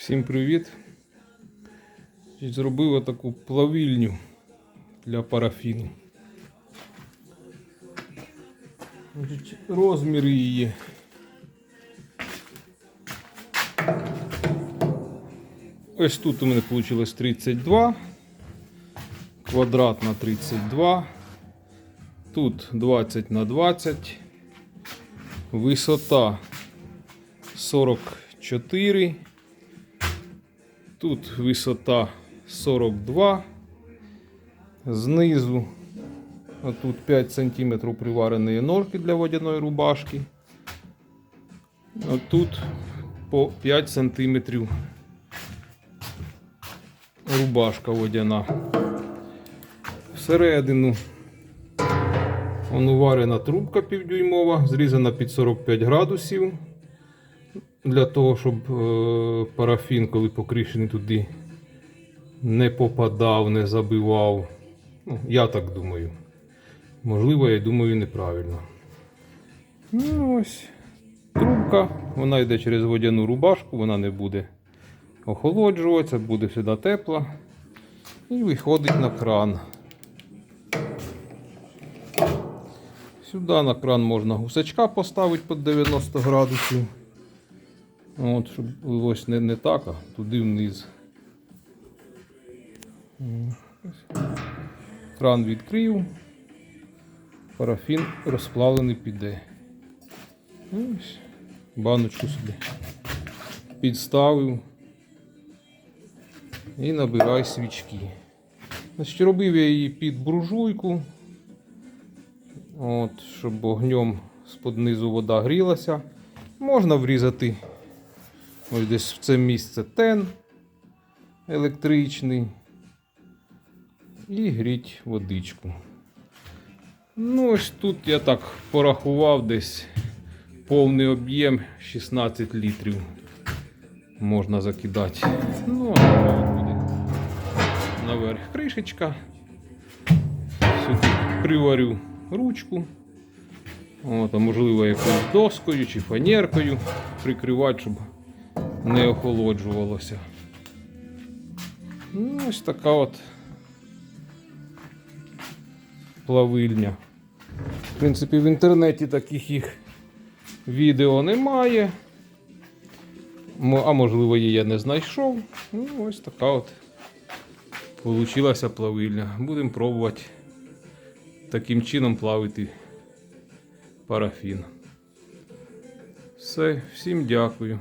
Всім привіт! Зробив отаку плавільню для парафіну. Розміри її. Ось тут у мене вийшло 32, квадрат на 32, тут 20 на 20, висота 44. Тут висота 42. Знизу тут 5 см привареної ножки для водяної рубашки. А тут по 5 см рубашка водяна. Всередину варена трубка півдюймова, зрізана під 45 градусів для того, щоб е, парафін, коли покришений туди, не попадав, не забивав. Ну, я так думаю. Можливо, я думаю, неправильно. Ну, ось трубка, вона йде через водяну рубашку, вона не буде охолоджуватися, буде всегда тепла. І виходить на кран. Сюди на кран можна гусачка поставити під 90 градусів. От, щоб ось не, не так, а туди вниз. Кран відкрив, парафін розплавлений піде. Ось. Баночку собі підставив і набирай свічки. Значить, робив я її під буржуйку, от, щоб огнем з-под низу вода грілася. Можна врізати ось десь в це місце тен електричний і гріть водичку. Ну, ось тут я так порахував десь повний об'єм 16 літрів можна закидати. Ну, а буде наверх кришечка. Сюди приварю ручку. От, а можливо, якоюсь доскою чи фанеркою прикривати, щоб не охолоджувалося. Ну, ось така от плавильня. В принципі, в інтернеті таких їх відео немає. А можливо, її я не знайшов. Ну, ось така от получилася плавильня. Будемо пробувати таким чином плавити парафін. Все, всім дякую.